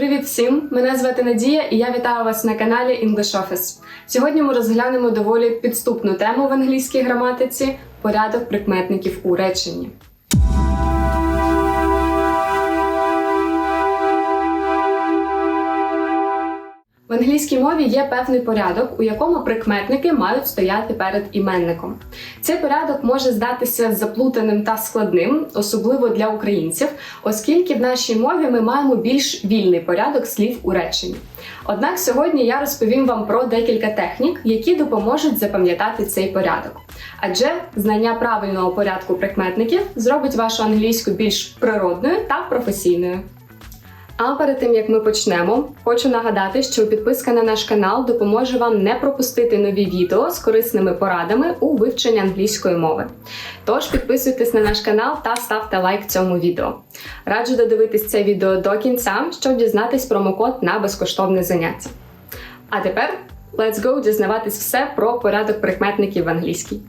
Привіт всім! Мене звати Надія і я вітаю вас на каналі English Office. Сьогодні ми розглянемо доволі підступну тему в англійській граматиці порядок прикметників у реченні. В англійській мові є певний порядок, у якому прикметники мають стояти перед іменником. Цей порядок може здатися заплутаним та складним, особливо для українців, оскільки в нашій мові ми маємо більш вільний порядок слів у реченні. Однак сьогодні я розповім вам про декілька технік, які допоможуть запам'ятати цей порядок. Адже знання правильного порядку прикметників зробить вашу англійську більш природною та професійною. А перед тим як ми почнемо, хочу нагадати, що підписка на наш канал допоможе вам не пропустити нові відео з корисними порадами у вивченні англійської мови. Тож підписуйтесь на наш канал та ставте лайк цьому відео. Раджу додивитись це відео до кінця, щоб дізнатись промокод на безкоштовне заняття. А тепер let's go дізнаватись все про порядок прикметників в англійській.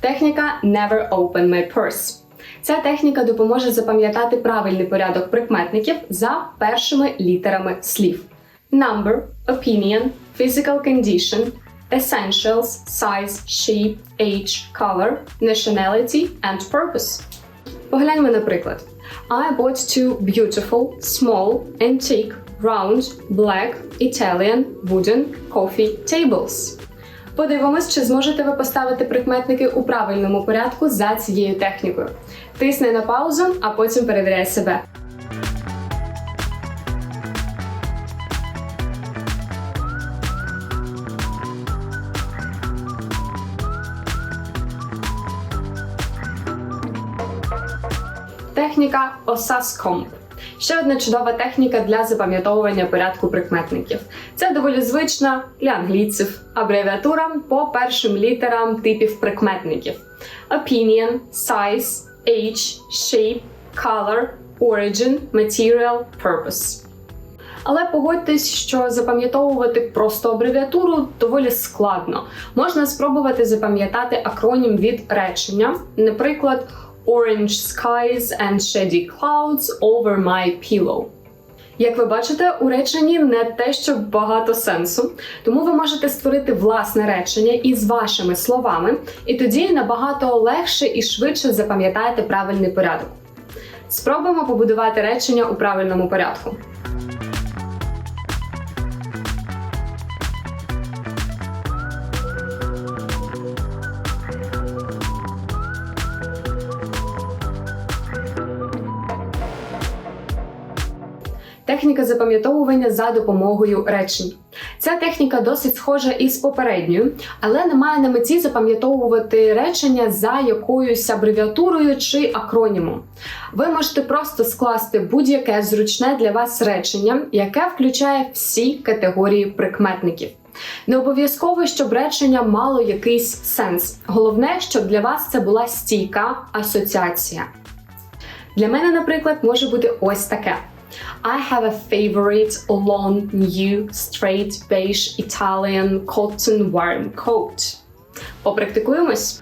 Техніка Never Open My Purse. Ця техніка допоможе запам'ятати правильний порядок прикметників за першими літерами слів: number, opinion, physical condition, essentials, size, shape, age, color, nationality and purpose. Погляньмо на приклад. I bought two beautiful, small, antique, round, black, Italian, wooden coffee tables. Подивимось, чи зможете ви поставити прикметники у правильному порядку за цією технікою. Тисни на паузу, а потім перевіряй себе. Техніка Осаскомп. Ще одна чудова техніка для запам'ятовування порядку прикметників. Це доволі звична для англійців абревіатура по першим літерам типів прикметників: opinion, size, age, shape, color, origin, material, purpose. Але погодьтесь, що запам'ятовувати просто абревіатуру доволі складно. Можна спробувати запам'ятати акронім від речення, наприклад, Orange skies and shady clouds over my pillow. Як ви бачите, у реченні не те, що багато сенсу, тому ви можете створити власне речення із вашими словами, і тоді набагато легше і швидше запам'ятаєте правильний порядок. Спробуємо побудувати речення у правильному порядку. Техніка запам'ятовування за допомогою речень. Ця техніка досить схожа із попередньою, але не має на меті запам'ятовувати речення за якоюсь абревіатурою чи акронімом. Ви можете просто скласти будь-яке зручне для вас речення, яке включає всі категорії прикметників. Не обов'язково, щоб речення мало якийсь сенс. Головне, щоб для вас це була стійка асоціація. Для мене, наприклад, може бути ось таке. I have a favorite long, new, straight, beige Italian cotton warm coat. Попрактикуємось.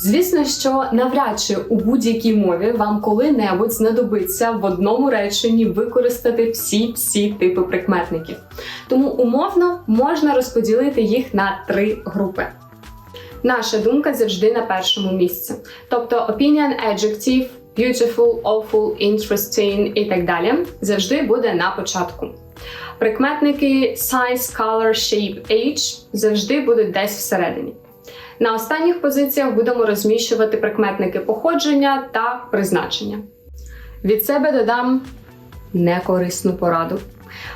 Звісно, що навряд чи у будь-якій мові вам коли-небудь знадобиться в одному реченні використати всі всі типи прикметників. Тому умовно можна розподілити їх на три групи. Наша думка завжди на першому місці. Тобто opinion, adjective, beautiful, awful, interesting і так далі завжди буде на початку. Прикметники size, color, shape, age завжди будуть десь всередині. На останніх позиціях будемо розміщувати прикметники походження та призначення. Від себе додам некорисну пораду.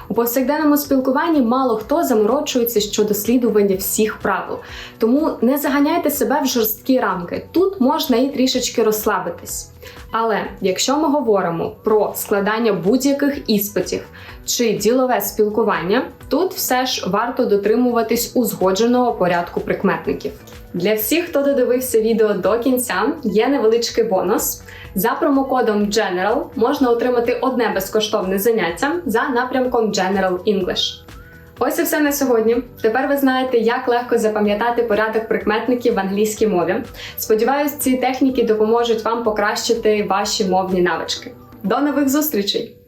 У повсякденному спілкуванні мало хто заморочується щодо дослідування всіх правил, тому не заганяйте себе в жорсткі рамки. Тут можна і трішечки розслабитись. Але якщо ми говоримо про складання будь-яких іспитів чи ділове спілкування, тут все ж варто дотримуватись узгодженого порядку прикметників. Для всіх, хто додивився відео до кінця, є невеличкий бонус. За промокодом General можна отримати одне безкоштовне заняття за напрямком General English. Ось і все на сьогодні. Тепер ви знаєте, як легко запам'ятати порядок прикметників в англійській мові. Сподіваюсь, ці техніки допоможуть вам покращити ваші мовні навички. До нових зустрічей!